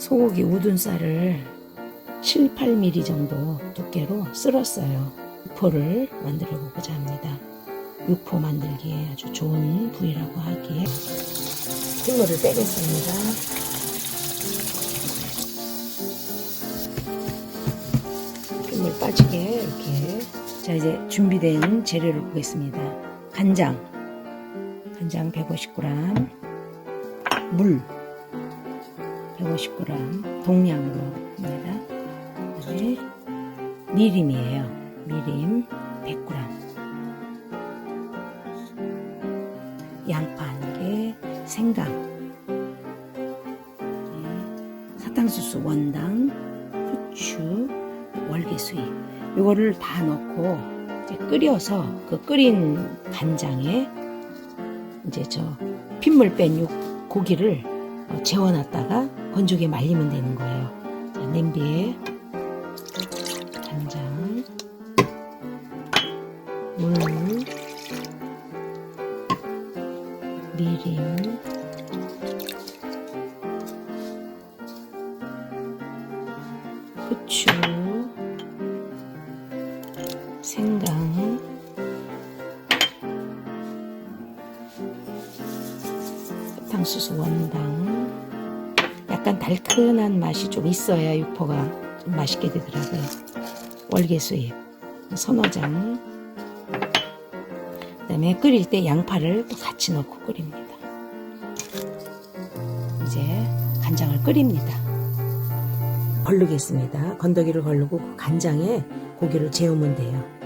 소고기 우둔살을 7, 8mm 정도 두께로 쓸었어요. 육포를 만들어 보고자 합니다. 육포 만들기에 아주 좋은 부위라고 하기에 핏물을 빼겠습니다. 핏물 빠지게 이렇게 자 이제 준비된 재료를 보겠습니다. 간장 간장 150g 물 150g 동량으로 합니다. 그다음에 미림이에요. 미림 100g 양파 한 개, 생강 네, 사탕수수 원당 후추 월계수잎 이거를 다 넣고 이제 끓여서 그 끓인 간장에 이제 저 핏물 뺀요 고기를 어, 재워놨다가 건조기에 말리면 되는 거예요. 자, 냄비에 간장, 물, 미림, 후추, 생강, 사탕수수 원당 약간 달큰한 맛이 좀 있어야 육포가 좀 맛있게 되더라고요. 월계수잎 선어장. 그 다음에 끓일 때 양파를 또 같이 넣고 끓입니다. 이제 간장을 끓입니다. 걸르겠습니다. 건더기를 걸르고 그 간장에 고기를 재우면 돼요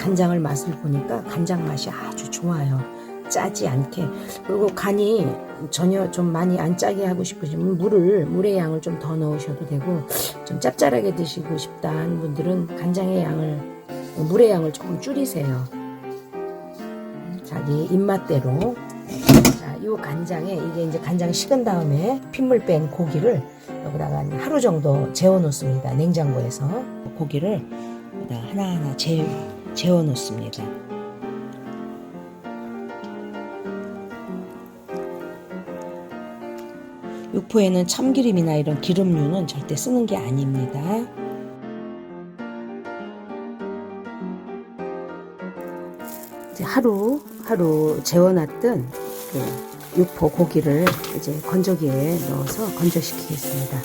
간장을 맛을 보니까 간장 맛이 아주 좋아요. 짜지 않게. 그리고 간이 전혀 좀 많이 안 짜게 하고 싶으시면 물을, 물의 양을 좀 더 넣으셔도 되고, 좀 짭짤하게 드시고 싶다 하는 분들은 간장의 양을, 물의 양을 조금 줄이세요. 자기 입맛대로. 자, 이 간장에, 이게 이제 간장 식은 다음에 핏물 뺀 고기를 여기다가 한 하루 정도 재워 놓습니다. 냉장고에서. 고기를 하나하나 재, 재워 놓습니다. 육포에는 참기름이나 이런 기름류는 절대 쓰는 게 아닙니다. 이제 하루 하루 재워놨던 그 육포 고기를 이제 건조기에 넣어서 건조시키겠습니다.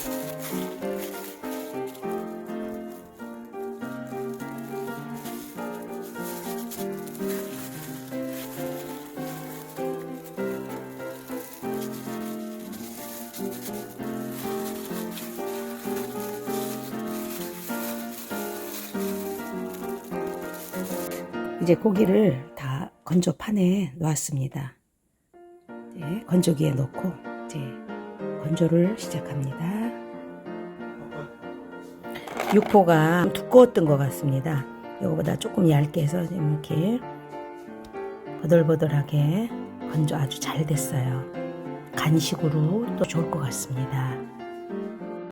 이제 고기를 다 건조 판에 놓았습니다. 이제 건조기에 넣고 이제 건조를 시작합니다. 육포가 두꺼웠던 것 같습니다. 이거보다 조금 얇게 해서 이렇게 버들버들하게 건조 아주 잘 됐어요. 간식으로 또 좋을 것 같습니다.